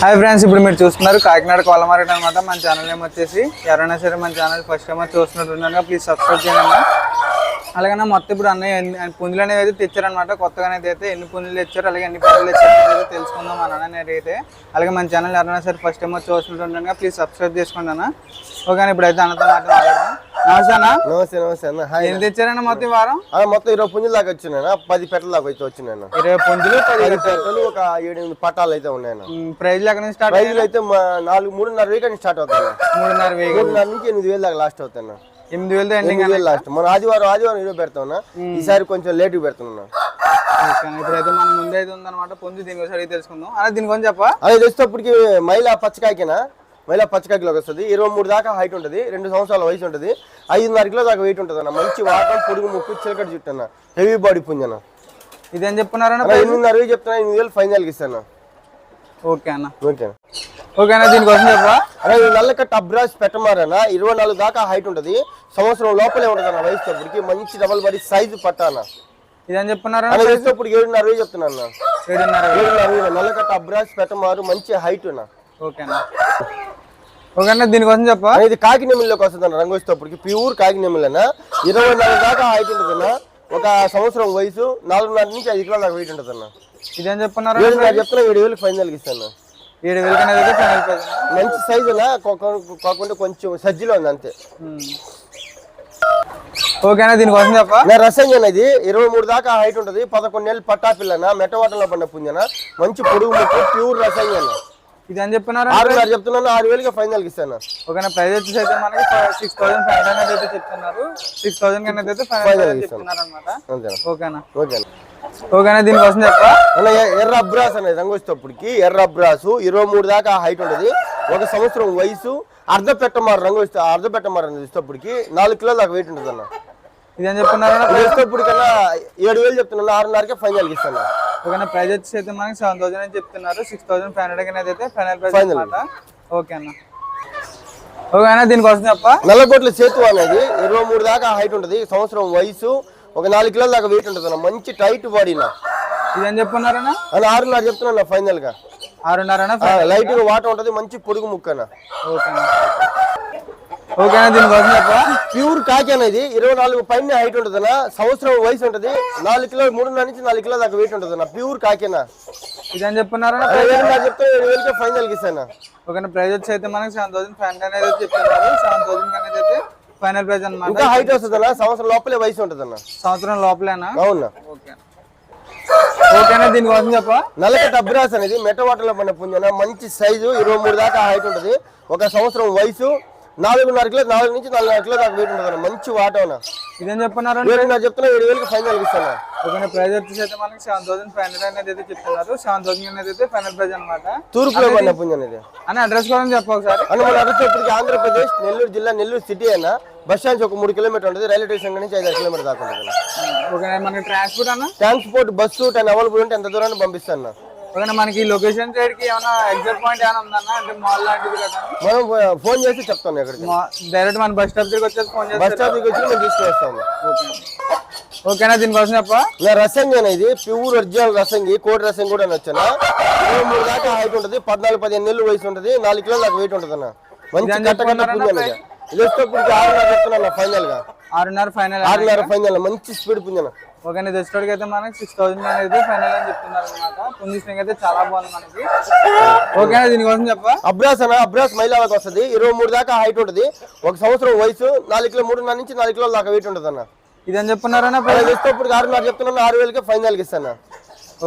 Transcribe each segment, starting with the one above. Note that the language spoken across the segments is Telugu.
హాయ్ ఫ్రెండ్స్ ఇప్పుడు మీరు చూస్తున్నారు కాకినాడ కోళ్ళ మార్కెట్ అనమాట మన ఛానల్ నేమ్ వచ్చేసి ఎవరైనా సరే మన ఛానల్ ఫస్ట్ టైం చూస్తున్నట్టున్నాను ప్లీజ్ సబ్స్క్రైబ్ చేయండి. అలాగే మొత్తం ఇప్పుడు అన్నయ్య పుంజులు అనేవి అయితే తెచ్చారనమాట కొత్తగా అనేది అయితే ఎన్ని పుంజులు తెచ్చారు అలాగే ఎన్ని పుంజులు తెచ్చారు అనేది తెలుసుకుందాం మన అన్న అయితే. అలాగే మన ఛానల్ ఎవరైనా సరే ఫస్ట్ టైం చూస్తున్నట్టున్నాను ప్లీజ్ సబ్స్క్రైబ్ చేసుకోండి అన్న ఓకే ఇప్పుడు అన్నతో మాట్లాడుతున్నాను నమస్తే అన్న నమస్తే నమస్తే అన్న. హాయ్ తెచ్చారన్న మొత్తం వారం? మొత్తం ఇరవై పుంజుల దాకా వచ్చినాయన పది పెట్టల దాకా వచ్చి వచ్చినాయన ఇరవై పుంజులు పది పది పెట్టలు. ఒక ఏడు ఎనిమిది పట్టాలు అయితే ఉన్నాయన్న. ప్రైజ్లు ఎక్కడ నుంచి స్టార్ట్ ప్రైజులు అయితే నాలుగు మూడున్నర వేలు కానీ స్టార్ట్ అవుతాయి మూడున్నర వెయ్యి మూడున్నర నుంచి ఎనిమిది వేలు దాకా లాస్ట్ అవుతాయి ఎనిమిది ఎండింగ్ ఎనిమిది వేలు లాస్ట్. మన ఆదివారం ఆదివారం ఇరవై పెడతామన్నా. ఈసారి కొంచెం లేట్ పెడుతున్నా. ఇప్పుడైతే మన ముందు అయితే ఉందన్నమాట. పుంజు దీని అడిగి తెలుసుకుందాం. అలా దీని గురించి చెప్పా అది తెచ్చేటప్పటికి మైలా పచ్చకాయకినా? మైలా పచ్చకాయకిలోకి వస్తుంది. ఇరవై మూడు దాకా హైట్ ఉంటుంది. రెండు సంవత్సరాల వయసు ఉంటుంది. ఐదున్నర కిలో దాకా వెయిట్ ఉంటుంది అన్న మంచి వాటం పొడుగు ముక్కు చిలకడ జుట్టు అన్న. హెవీ బాడీ పుంజన ఇదేం చెప్పున్నారన్న అన్న ఎనిమిదిన్నర వేలు చెప్తున్నా ఎనిమిది వేలు ఫైనల్కి ఇస్తాను ఓకే అన్న. ఓకే ఓకే అన్న దీనికోసం చెప్పా అరే నల్లకట్ట అబ్రాస్ పెట్టమారన ఇరవై నాలుగు దాకా హైట్ ఉంటుంది. సంవత్సరం లోపలే ఉంటుంది అన్న వయసు అప్పటికి. మంచి డబల్ బాడీ సైజు పట్టాన ఇదేం చెప్పున్నారన్న అలా వేసేటప్పుడు ఏడున్నర వేలు చెప్తున్నా అన్న. ఏడున్నర వేలు. ఏడున్నర వేలు నల్లకట్ట అబ్రాస్ పెట్టమారు మంచి హైట్ అన్న. ఓకే దీనికోసం చెప్పా ఇది కాకి నెమిల్లోకి వస్తుంది అన్న రంగు వచ్చేటప్పటికి ప్యూర్ కాకి నెమిలన? ఇరవై నాలుగు దాకా హైట్ ఉంటుంది అన్న ఒక సంవత్సరం వయసు నాలుగున్నర నుంచి ఐదు కిలోల దాకా వెయిట్ ఉంటుంది అన్న? ఇదేం ఏడున్నర చెప్తున్నా ఏడు వేలు ఇస్తాను. ఏడు వేలకి అయితే ఫైనల్ ప్రైస్ అన్న. మంచి సైజు కాకుండా కొంచెం సజ్జిలో ఉంది అంతే. ఉమ్. ఓకే అన్న దీనికోసం చెప్పా నా రసంజన్ ఇది ఇరవై మూడు దాకా హైట్ ఉంటుంది. పదకొండు నెలలు పట్టా పిల్లన మెట్టవాటంలో పడిన పుంజన. మంచి పొడుగు ముక్కు ప్యూర్ రసంజన్ ఇదేం చెప్పున్నారా ఆరున్నర చెప్తున్నాను ఆరు వేలుగా ఫైనల్కి ఇస్తాను. అన్న ప్రైస్ వచ్చేసి అయితే మనకి సిక్స్ థౌసండ్ ఫైవ్ హండ్రెడ్ అయితే చెప్తున్నారు. సిక్స్ థౌసండ్ అనేది అయితే ఫైవ్ హండ్రెడ్ చెప్తున్నారు అనమాట ఓకేనా? ఓకే ఓకేనా దీనికోసం చెప్పా ఎర్ర అబ్రాస్ అనేది రంగు వచ్చేటప్పటికి ఎర్ర అబ్రాసు ఇరవై మూడు దాకా హైట్ ఉంటుంది. ఒక సంవత్సరం వయసు అర్ధ పెట్టమారు రంగు వస్తే అర్ధ పెట్టమారు అనేది వచ్చేటప్పటికి నాలుగు కిలోల దాకా వెయిట్ ఉంటుంది అన్న ఇదేం ఇది వచ్చేటప్పటికన్నా ఏడు వేలు చెప్తున్నాను ఆరున్నరకే ఫైనల్కి ఇస్తాను. ఓకేనా ప్రైస్ వచ్చేసి అయితే మనకి సెవెన్ థౌసండ్ అని చెప్తున్నారు. సిక్స్ థౌసండ్ ఫైవ్ హండ్రెడ్ అనేది అయితే ఫైనల్ ప్రైస్. అనమాట ఓకే అన్న. ఓకే అన్న దీనికోసం చెప్ప. నల్లగొట్ల సేతు అనేది ఇరవై మూడు దాకా హైట్ ఉంటుంది. సంవత్సరం వయసు ఒక నాలుగు కిలోల దాకా వెయిట్ ఉంటుంది అన్న. మంచి టైట్ బాడీనా ఇదేం చెప్పున్నారన్న? అని ఆరున్నర చెప్తున్నా ఫైనల్గా. ఆరున్నరనా ఆ, లైట్ వాటర్ ఉంటుంది. మంచి పొడుగు ముక్కన ఓకే ఓకే అన్న దీనికోసం చెప్ప ప్యూర్ కాకి అనేది ఇరవై నాలుగు పైన హైట్ ఉంటుంది సంవత్సరం వయసు ఉంటుంది. నాలుగు కిలో మూడున్నర నుంచి నాలుగు కిలో దాకా వెయిట్ ఉంటుంది ప్యూర్ కాకినా ఇదేం చెప్పున్నారన్న ఏడున్నర చెప్తే ఏడు వేలకే ఫైనల్కి ఇస్తాను ఓకేనా ప్రైస్ వచ్చి అయితే మనకి సెవెన్ థౌసండ్ ఫైవ్ హండ్రెడ్ అనేది చెప్తున్నారు సెవెన్ థౌసండ్ అనేది అయితే ఫైనల్ ప్రైస్ అనమాట ఇంకా హైట్ వస్తుంది అన్న సంవత్సరం లోపలే వయసు ఉంటుంది అన్న సంవత్సరం లోపలేనా? అవునా? ఓకే ఓకేనా దీనికోసం చెప్ప నల్లకట్ట అబ్రాస్ అనేది మెట్టవాటలో పడిన పుంజన మంచి సైజు ఇరవై మూడు దాకా హైట్ ఉంటుంది. ఒక సంవత్సరం వయసు నాలుగున్నర కిలో నాలుగు నుంచి నాలుగున్నర కిలో దాకా వెయిట్ ఉంటుంది. మంచి వాటం ఇదేం చెప్పున్నారన్న ఏడున్నర చెప్తున్నా ఏడు వేలకి ఫైనల్ ఇస్తాను ఓకేనా ప్రైస్ వచ్చేసి అయితే మనకి సెవెన్ థౌసండ్ ఫైవ్ హండ్రెడ్ అనేది అయితే చెప్తున్నారు. సెవెన్ థౌసండ్ అనేది అయితే ఫైనల్ ప్రైస్ అనమాట తూర్పులో పడిన పుంజ అనేది అని అడ్రస్ కూడా చెప్ప ఒకసారి. అన్న మన అడ్రస్ ఇప్పటికి ఆంధ్రప్రదేశ్ నెల్లూరు జిల్లా నెల్లూరు సిటీ అయినా బస్ స్టాండ్ ఒక మూడు కిలోమీటర్ ఉంటుంది. రైల్వే స్టేషన్ నుంచి ఐదు కిలోమీటర్ దాకా ఉంటుంది మనకి ట్రాన్స్పోర్ట్ అన్న? ట్రాన్స్పోర్ట్ బస్సు టెన్ అవైలబుల్ ఉంటే ఎంత దూరాన్ని పంపిస్తాను. ఓకేనా మనకి లొకేషన్ సైడ్కి ఏమైనా ఎగ్జాక్ట్ పాయింట్ ఏమైనా ఉందన్న అంటే మాల్ లాంటిది కదా. మనం ఫోన్ చేసి చెప్తాను ఎక్కడికి డైరెక్ట్ మన బస్ స్టాప్ దగ్గరికి వచ్చేసి ఫోన్ బస్ స్టాప్ దగ్గర వచ్చి మేము తీసుకొస్తాము ఓకే ఓకేనా దీనికోసం చెప్ప రసంగి అనేది ప్యూర్ ఒరిజినల్ రసంగి కోడి రసం కూడా వచ్చాను ఇరవై మూడు దాకా హైట్ ఉంటుంది పద్నాలుగు పదిహేను నెలలు వయసు ఉంటుంది నాలుగు కిలోల దాకా వెయిట్ ఉంటుంది అన్న. మంచి ఇదని కట్ట కట్ట చెప్పుకున్నారన్న పుంజ అనేది. ఇది వచ్చేటప్పటికి ఆరున్నర చెప్తున్నా ఫైనల్గా. ఆరున్నర ఫైనల్ ఆరున్నర ఫైనల్ మంచి స్పీడ్ పుంజన ఓకేనా తెచ్చేటోడికి అయితే మనకి సిక్స్ థౌసండ్ అనేది ఫైనల్ అని చెప్తున్నారు అనమాట పుంజిస్టింగ్ అయితే చాలా బాగుంది మనకి. ఓకేనా దీనికోసం చెప్ప అబ్రాస్ అన్న అబ్రాస్ మహిళలకు వస్తుంది. ఇరవై మూడు దాకా హైట్ ఉంటుంది. ఒక సంవత్సరం వయసు నాలుగు కిలో మూడున్నర నుంచి నాలుగు కిలోల దాకా వెయిట్ ఉంటుంది అన్న. ఇదని చెప్పున్నారన్న అది వచ్చేటప్పటికి ఆరున్నర చెప్తున్నాను ఆరు వేలకి ఫైనల్కి ఇస్తాను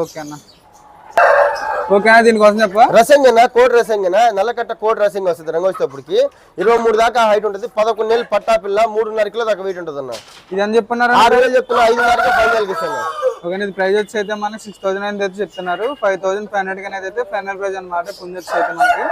ఓకే అన్న. ఓకేనా దీనికోసం చెప్ప. రసంగన? కోడి రసంగన? నల్లకట్ట కోడి రసంగ వస్తుంది రంగు వచ్చేటప్పటికి. ఇరవై మూడు దాకా హైట్ ఉంటుంది. పదకొండు నెలలు పట్టా పిల్ల మూడున్నర కిలో దాకా వెయిట్ ఉంటుంది అన్న ఇదని చెప్పున్నారన్న ఆరు వేలు చెప్తున్నా ఐదున్నరకి ఫైనల్కి ఇస్తాను. ఓకే ఇది ప్రైస్ వచ్చి అయితే మనకి సిక్స్ థౌసండ్ అనేది అయితే చెప్తున్నారు. ఫైవ్ థౌసండ్ ఫైవ్ హండ్రెడ్ అనేది అయితే ఫైనల్ ప్రైస్ అనమాట పుంజ వచ్చి అయితే మనకి.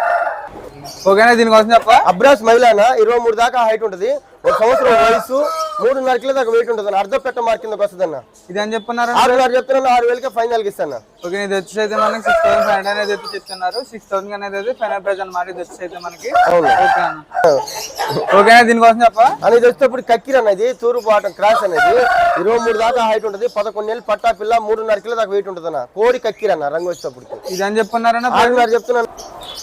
ఓకేనా దీనికోసం చెప్ప. అబ్రాస్ మహిళన? ఇరవై మూడు దాకా హైట్ ఉంటుంది. ఒక సంవత్సరం వయసు మూడున్నర కిలో దాకా వెయిట్ ఉంటుంది అర్ధ పెట్ట మార్క్ కిందకి వస్తుంది అన్న ఇది అని చెప్పున్నారు ఆరున్నర చెప్తున్నాను ఆరు వేలకి ఫైనల్కి ఇస్తాను ఓకే ఇది వచ్చి అయితే మనకి సిక్స్ థౌసండ్ ఫైవ్ హండ్రెడ్ అనేది అయితే చెప్తున్నారు. సిక్స్ థౌసండ్ అనేది అయితే ఫైనల్ ప్రైస్ అనమాట ఇది వచ్చి అయితే మనకి. ఓకే దీనికోసం చెప్ప అనేది వచ్చేటప్పుడు కక్కిర అనేది తూర్పు ఆటం క్రాస్ అనేది ఇరవై మూడు దాకా హైట్ ఉంటుంది పదకొండు నెలలు పట్టా పిల్ల మూడున్నర కిలో దాకా వెయిట్ ఉంటుంది అన్న కోడి కక్కిర అన్న రంగు వచ్చేటప్పటికి. ఇది అని చెప్పున్నారన్న ఆరున్నర చెప్తున్నాను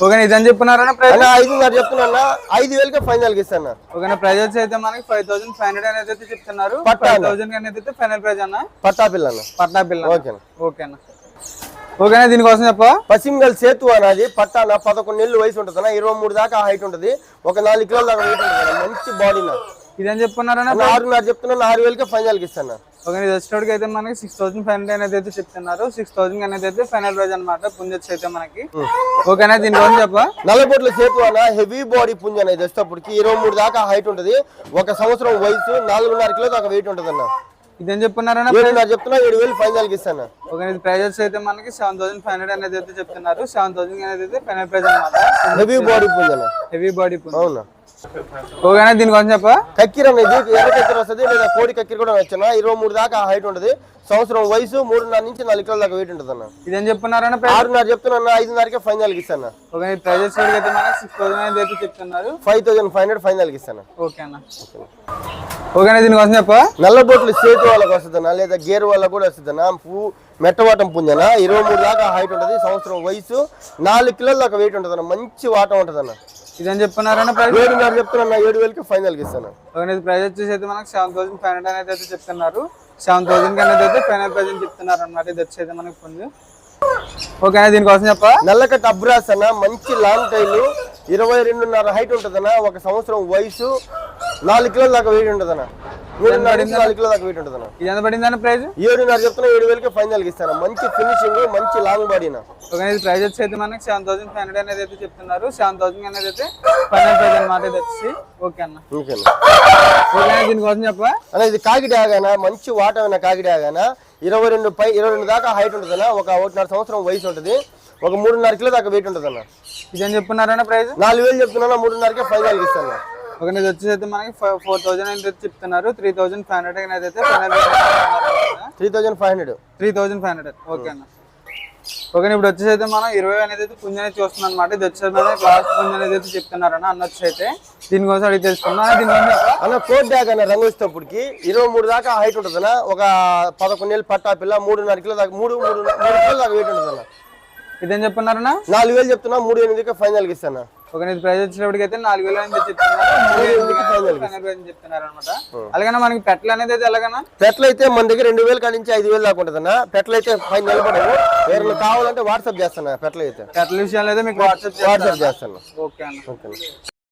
ఓకేనా ఇదని చెప్పున్నారన్న ప్రైస్ అన్న ఐదున్నర చెప్తున్నా ఐదు వేలకే ఫైనల్కి ఇస్తాను ఓకేనా ప్రైజెస్ అయితే మనకి ఫైవ్ థౌసండ్ ఫైవ్ హండ్రెడ్ అనేది అయితే చెప్తున్నారు. పట్టా ఫైవ్ అన్న. థౌసండ్ అనేది అయితే ఫైనల్ ప్రైజ్ అన్న. పట్టా పిల్ల అన్న. పట్నా బిల్ ఓకేనా ఓకేనా ఓకేనా దీనికోసం చెప్ప పశ్చిమగల్ సేతు అనేది పట్టాన పదకొండు నెలలు వయసు ఉంటుంది ఇరవై మూడు దాకా హైట్ ఉంటుంది. ఒక నాలుగు కిలోల దాకా వెయిట్ ఉంటుంది అన్న. మంచి బాడీ ఇదని చెప్పున్నారన్న అన్న ఆరున్నర చెప్తున్నా ఆరు వేలకే ఫైనల్కి ఇస్తాను ఓకే ఇది వచ్చేటోడికి అయితే మనకి సిక్స్ థౌసండ్ ఫైవ్ హండ్రెడ్ అనేది అయితే చెప్తున్నారు. సిక్స్ థౌసండ్ అనేది అయితే ఫైనల్ ప్రైజ్ అనమాట పుంజొచ్చు అయితే మనకి. ఓకేనా దీనికోసం చెప్ప. నల్లబొట్ల సేతు అన్న హెవీ బాడీ పుంజ అనేది వచ్చేటప్పటికి ఇరవై మూడు దాకా హైట్ ఉంటుంది. ఒక సంవత్సరం వయసు నాలుగున్నర కిలో దాకా వెయిట్ ఉంటుంది అన్న. ఇదేం చెప్పున్నారన్న ఏడున్నర చెప్తున్నా ఏడు వేలు ఫైనల్ ఇస్తాను. ఓకే ఇది ప్రైజెస్ అయితే మనకి సెవెన్ థౌసండ్ ఫైవ్ హండ్రెడ్ అనేది అయితే చెప్తున్నారు. సెవెన్ థౌసండ్ అనేది అయితే ఫైనల్ ప్రైజ్ అనమాట హెవీ బాడీ పుంజ హెవీ బాడీ పుంజ్. అవునా? ఓకేనా దీనికోసం చెప్ప కక్కిర అనేది ఎర్ర కక్కిర వస్తుంది లేదా కోడి కక్కిర కూడా వచ్చిన ఇరవై మూడు దాకా హైట్ ఉంటుంది. సంవత్సరం వయసు మూడున్నర నుంచి నాలుగు కిలోల దాకా వెయిట్ ఉంటుంది అన్న ఇదేం చెప్పున్నారన్న ప్రైస్ ఆరున్నర చెప్తున్నా ఐదున్నరకే ఫైనల్కి ఇస్తాను. ఓకే ప్రైజెస్ అయితే మనకి సిక్స్ థౌసండ్ అనేది అయితే చెప్తున్నారు. Five thousand five hundred final ఇస్తాను. ఓకే అన్న. ఓకేనా దీనికోసం చెప్ప నల్లబొట్లు సేతు వాళ్ళకి వస్తుందన్నా లేదా గేర్ వాళ్ళకి కూడా వస్తుందన్నా. పూ మెట్టవాటం పుంజన ఇరవై మూడు దాకా హైట్ ఉంటుంది. సంవత్సరం వయసు నాలుగు కిలోల దాకా వెయిట్ ఉంటుంది మంచి వాటం ఉంటుంది అన్న ఇదేం చెప్పున్నారన్న ప్రైస్ ఏడున్నర చెప్తున్నా ఏడు వేలకి ఫైనల్కి ఇస్తాను. ప్రైస్ వచ్చేసి అయితే మనకి సెవెన్ థౌసండ్ ఫైవ్ హండ్రెడ్ అనేది అయితే చెప్తున్నారు. సెవెన్ థౌసండ్ అనేది అయితే ఫైనల్ ప్రైస్ అని చెప్తున్నారు అనమాట ఇది వచ్చి అయితే మనకి పుంజు ఓకే దీనికోసం చెప్ప? నల్లకట్ట అబ్రాస్ అన్న మంచి లాంగ్ టైల్ ఇరవై రెండున్నర హైట్ ఉంటుందన్న ఒక సంవత్సరం వయసు నాలుగు కిలోల దాకా వెయిట్ ఉంటుందన్న. ఇది ఎంత ప్రైస్? ఏడున్నర చెప్తున్నా ఏడు వేలకి ఫైనల్ ఇస్తాను మంచి ఫినిషింగ్ మంచి లాంగ్ ప్రైస్ వచ్చి అయితే మనకి సెవెన్ థౌసండ్ ఫైవ్ హండ్రెడ్ అనేది అయితే చెప్తున్నారు. సెవెన్ థౌసండ్ అనేది అయితే ఫైనల్ ప్రైస్ అనమాట ఇది వచ్చి ఓకే అన్న. ఓకేనా ఓకే దీనికోసం చెప్ప అన్న ఇది కాకిడాగాన మంచి వాటమైన కాకిడాగాన ఇరవై రెండు పై ఇరవై రెండు దాకా హైట్ ఉంటుందన్న. ఒక ఒకటిన్నర సంవత్సరం వయసు ఉంటుంది. ఒక మూడున్నర కిలో దాకా వెయిట్ ఉంటుందన్న. ఇదేం చెప్పున్నారన్న ప్రైస్ నాలుగు వేలు చెప్తున్నా మూడున్నరకే ఫైనల్ ఇస్తాను? ఓకే ఇది వచ్చేసి అయితే మనకి ఫోర్ థౌసండ్ అనేది చెప్తున్నారు. త్రీ థౌసండ్ ఫైవ్ హండ్రెడ్ అయితే three thousand five hundred three thousand five hundred okay అన్న. ఓకే ఇప్పుడు వచ్చేసి అయితే మనం ఇరవై అనేది అయితే పుంజ అనేది చూస్తున్నాం అనమాట ఇది వచ్చేసి మనకి క్లాస్ పుంజ అనేది అయితే చెప్తున్నారన్న అన్న వచ్చి అయితే దీనికోసం అడిగి తెలుసుకున్నాం అన్న దీనికోసం? అన్న కోట్ డ్యాగ్ అన్న రంగు వచ్చేటప్పటికి ఇరవై మూడు దాకా హైట్ ఉంటుందన్న ఒక పదకొండు ఏళ్ళు పట్టా పిల్ల మూడున్నర కిలో దాకా మూడు మూడు మూడు కిలో దాకా వెయిట్ ఉంటుందన్న ఇదేం చెప్పున్నారన్న నాలుగు వేలు చెప్తున్నా మూడు ఎనిమిదికి ఫైనల్ ఇస్తాను? ఒక ఇది ప్రైస్ వచ్చేటప్పటికి అయితే నాలుగు వేలు అనేది చెప్తున్నారు. చెప్తున్నారు అనమాట అలాగనే మనకి పెట్టలు అనేది అయితే ఎలాగన్నా? పెట్లు అయితే మన దగ్గర రెండు వేలు కాడి నుంచి ఐదు వేలు దాకా ఉంటుందన్న. పెట్లు అయితే పైన నిలబడవు ఎవరైనా కావాలంటే వాట్సాప్ చేస్తాను పెట్లు అయితే. పెట్టల విషయాలు అయితే మీకు వాట్సాప్ వాట్సాప్ చేస్తాను. ఓకే అన్న. ఓకే